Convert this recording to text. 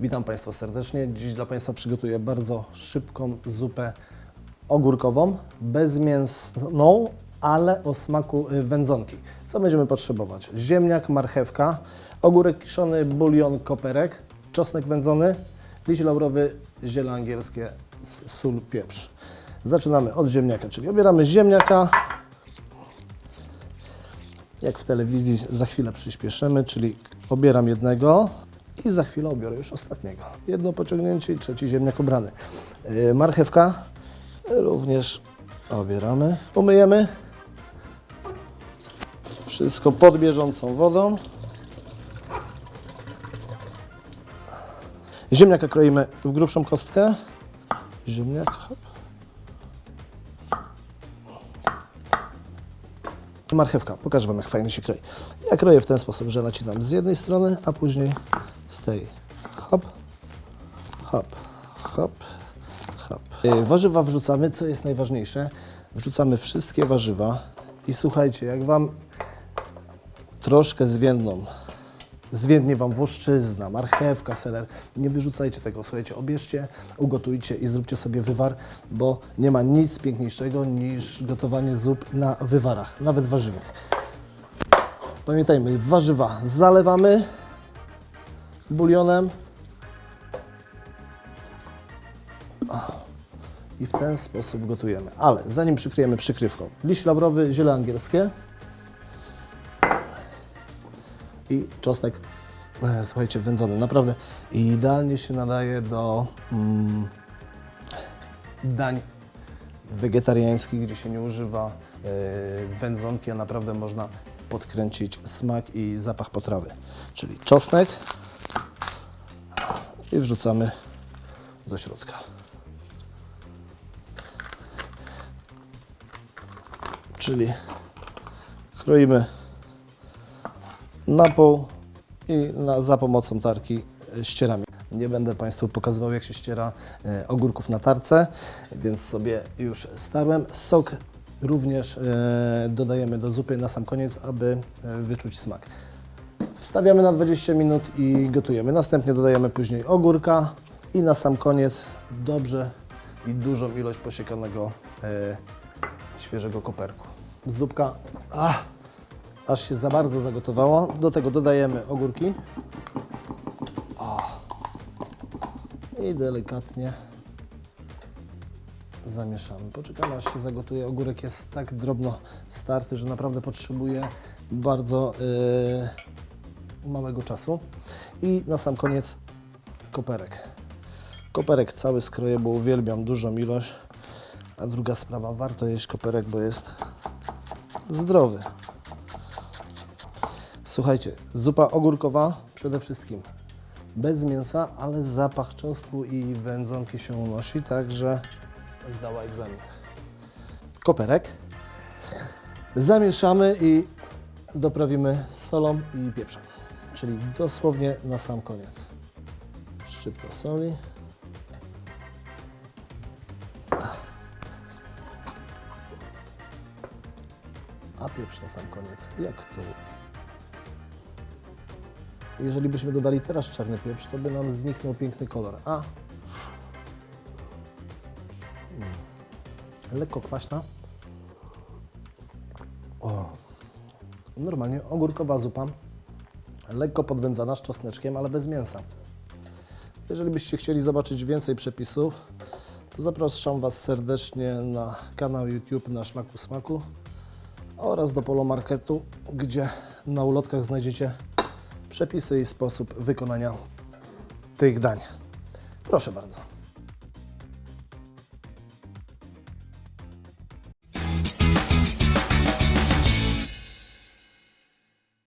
Witam Państwa serdecznie. Dziś dla Państwa przygotuję bardzo szybką zupę ogórkową, bezmięsną, ale o smaku y, wędzonki. Co będziemy potrzebować? Ziemniak, marchewka, ogórek kiszony, bulion, koperek, czosnek wędzony, liść laurowy, ziele angielskie, sól, pieprz. Zaczynamy od ziemniaka, czyli obieramy ziemniaka, jak w telewizji za chwilę przyspieszymy, czyli obieram jednego i za chwilę obiorę już ostatniego. Jedno pociągnięcie i trzeci ziemniak obrany. Yy, Marchewka również obieramy. Umyjemy. Wszystko pod bieżącą wodą. Ziemniaka kroimy w grubszą kostkę. Ziemniak. Marchewka, pokażę Wam jak fajnie się kroi. Ja kroję w ten sposób, że nacinam z jednej strony, a później z tej. Hop, hop, hop, hop. Yy, Warzywa wrzucamy, co jest najważniejsze. Wrzucamy wszystkie warzywa i słuchajcie, jak Wam troszkę zwiędną, zwiędnie Wam włoszczyzna, marchewka, seler, nie wyrzucajcie tego, słuchajcie, obierzcie, ugotujcie i zróbcie sobie wywar, bo nie ma nic piękniejszego niż gotowanie zup na wywarach, nawet warzywnych. Pamiętajmy, warzywa zalewamy bulionem i w ten sposób gotujemy. Ale zanim przykryjemy przykrywką, liść labrowy, ziele angielskie, i czosnek, e, słuchajcie, wędzony. Naprawdę idealnie się nadaje do mm, dań wegetariańskich, gdzie się nie używa e, wędzonki, a naprawdę można podkręcić smak i zapach potrawy. Czyli czosnek i wrzucamy do środka. Czyli kroimy na pół i na, za pomocą tarki ścieramy. Nie będę Państwu pokazywał, jak się ściera e, ogórków na tarce, więc sobie już starłem. Sok również e, dodajemy do zupy na sam koniec, aby e, wyczuć smak. Wstawiamy na 20 minut i gotujemy. Następnie dodajemy później ogórka i na sam koniec dobrze i dużą ilość posiekanego e, świeżego koperku. Zupka ach, aż się za bardzo zagotowało. Do tego dodajemy ogórki. O. I delikatnie zamieszamy. Poczekamy aż się zagotuje. Ogórek jest tak drobno starty, że naprawdę potrzebuje bardzo yy, małego czasu. I na sam koniec koperek. Koperek cały skroję, bo uwielbiam dużą ilość. A druga sprawa, warto jeść koperek, bo jest zdrowy. Słuchajcie, zupa ogórkowa przede wszystkim bez mięsa, ale zapach czosnku i wędzonki się unosi, także zdała egzamin. Koperek. Zamieszamy i doprawimy solą i pieprzem, czyli dosłownie na sam koniec. Szczypta soli. A pieprz na sam koniec, jak tu jeżeli byśmy dodali teraz czarny pieprz, to by nam zniknął piękny kolor. A Mm. lekko kwaśna. O. Normalnie ogórkowa zupa, lekko podwędzana z czosneczkiem, ale bez mięsa. Jeżeli byście chcieli zobaczyć więcej przepisów, to zapraszam Was serdecznie na kanał YouTube na Szlaku Smaku oraz do Polomarketu, gdzie na ulotkach znajdziecie przepisy i sposób wykonania tych dań. Proszę bardzo.